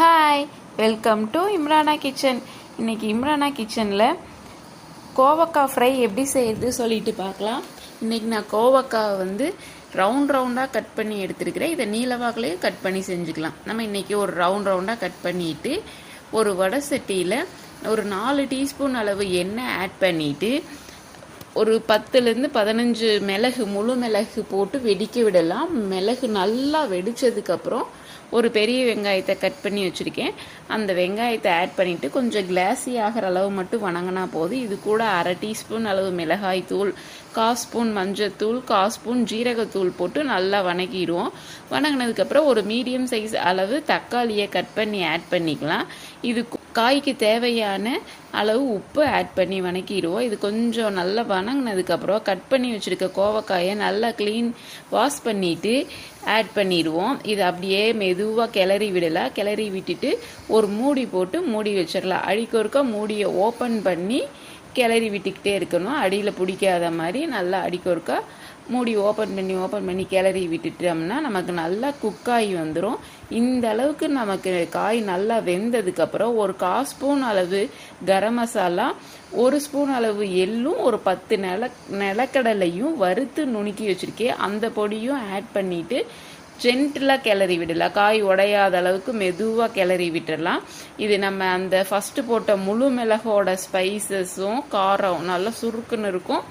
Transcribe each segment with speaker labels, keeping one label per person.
Speaker 1: Hi welcome to Imrana kitchen இன்னைக்கு இம்ரானா கிச்சனில் கோவக்காய் ஃப்ரை எப்படி செய்யறது சொல்லிட்டு பார்க்கலாம். இன்னைக்கு நான் கோவக்காய் வந்து ரவுண்ட் ரவுண்டாக கட் பண்ணி எடுத்துருக்கிறேன். இதை நீளவாகலேயே கட் பண்ணி செஞ்சுக்கலாம். நம்ம இன்னைக்கு ஒரு ரவுண்ட் ரவுண்டாக கட் பண்ணிட்டு ஒரு வடை சட்டியில் ஒரு நாலு டீஸ்பூன் அளவு எண்ணெய் ஆட் பண்ணிட்டு ஒரு பத்துலேருந்து பதினஞ்சு மிளகு முழு மிளகு போட்டு வெடிக்க விடலாம். மிளகு நல்லா வெடித்ததுக்கப்புறம் ஒரு பெரிய வெங்காயத்தை கட் பண்ணி வச்சுருக்கேன். அந்த வெங்காயத்தை ஆட் பண்ணிவிட்டு கொஞ்சம் கிளாஸி ஆகிற அளவு மட்டும் வணங்கினா போதும். இது கூட அரை டீஸ்பூன் அளவு மிளகாய் தூள் கால் ஸ்பூன் மஞ்சத்தூள் கால் ஸ்பூன் ஜீரகத்தூள் போட்டு நல்லா வணக்கிடுவோம். வணங்கினதுக்கப்புறம் ஒரு மீடியம் சைஸ் அளவு தக்காளியை கட் பண்ணி ஆட் பண்ணிக்கலாம். இது காய்க்கு தேவையான அளவு உப்பு ஆட் பண்ணி வணக்கிடுவோம். இது கொஞ்சம் நல்லா வணங்கினதுக்கப்புறம் கட் பண்ணி வச்சுருக்க கோவக்காயை நல்லா க்ளீன் வாஷ் பண்ணிவிட்டு ஆட் பண்ணிடுவோம். இது அப்படியே மெதுவாக கிளறி விடலாம் கிளறி விட்டுட்டு ஒரு மூடி போட்டு மூடி வச்சிடலாம். அடிக்கொருக்க மூடியை ஓப்பன் பண்ணி கிளறி விட்டுக்கிட்டே இருக்கணும். அடியில் பிடிக்காத மாதிரி நல்லா அடிக்கொருக்கா மூடி ஓப்பன் பண்ணி ஓப்பன் பண்ணி கிளறி விட்டுட்டோம்னா நமக்கு நல்லா குக்காய் வந்துடும் இந்த அளவுக்கு நமக்கு காய் நல்லா வெந்ததுக்கப்புறம் ஒரு கால் ஸ்பூன் அளவு கரம் மசாலா ஒரு ஸ்பூன் அளவு எள்ளும் ஒரு பத்து நில நிலக்கடலையும் வறுத்து நுணுக்கி வச்சுருக்கேன். அந்த பொடியும் ஆட் பண்ணிவிட்டு ஜென்டிலாக கிளறி விடலாம். காய் உடையாத அளவுக்கு மெதுவாக கிளறி விட்டுடலாம் இது நம்ம அந்த ஃபஸ்ட்டு போட்ட முழு மிளகோட ஸ்பைசஸும் காரம் நல்லா சுருக்குன்னு இருக்கும்.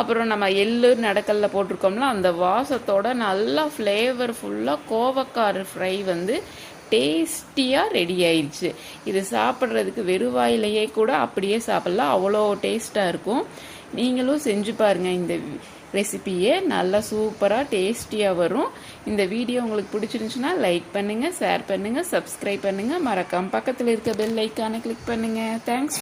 Speaker 1: அப்புறம் நம்ம எள்ளு நடக்கல்ல போட்டிருக்கோம்ல அந்த வாசத்தோட நல்லா ஃப்ளேவர் ஃபுல்லாக கோவக்கார் ஃப்ரை வந்து டேஸ்டியாக ரெடி ஆயிடுச்சு. இது சாப்பிட்றதுக்கு வெறுவாயிலேயே கூட அப்படியே சாப்பிட்லாம். அவ்வளோ டேஸ்ட்டாக இருக்கும். நீங்களும் செஞ்சு பாருங்கள் இந்த ரெசிபியே நல்லா சூப்பராக டேஸ்டியாக வரும். இந்த வீடியோ உங்களுக்கு பிடிச்சிருந்துச்சுன்னா லைக் பண்ணுங்கள் ஷேர் பண்ணுங்கள் சப்ஸ்கிரைப் பண்ணுங்கள் மறக்காமல் பக்கத்தில் இருக்க பெல் ஐக்கானை கிளிக் பண்ணுங்கள் தேங்க்ஸ்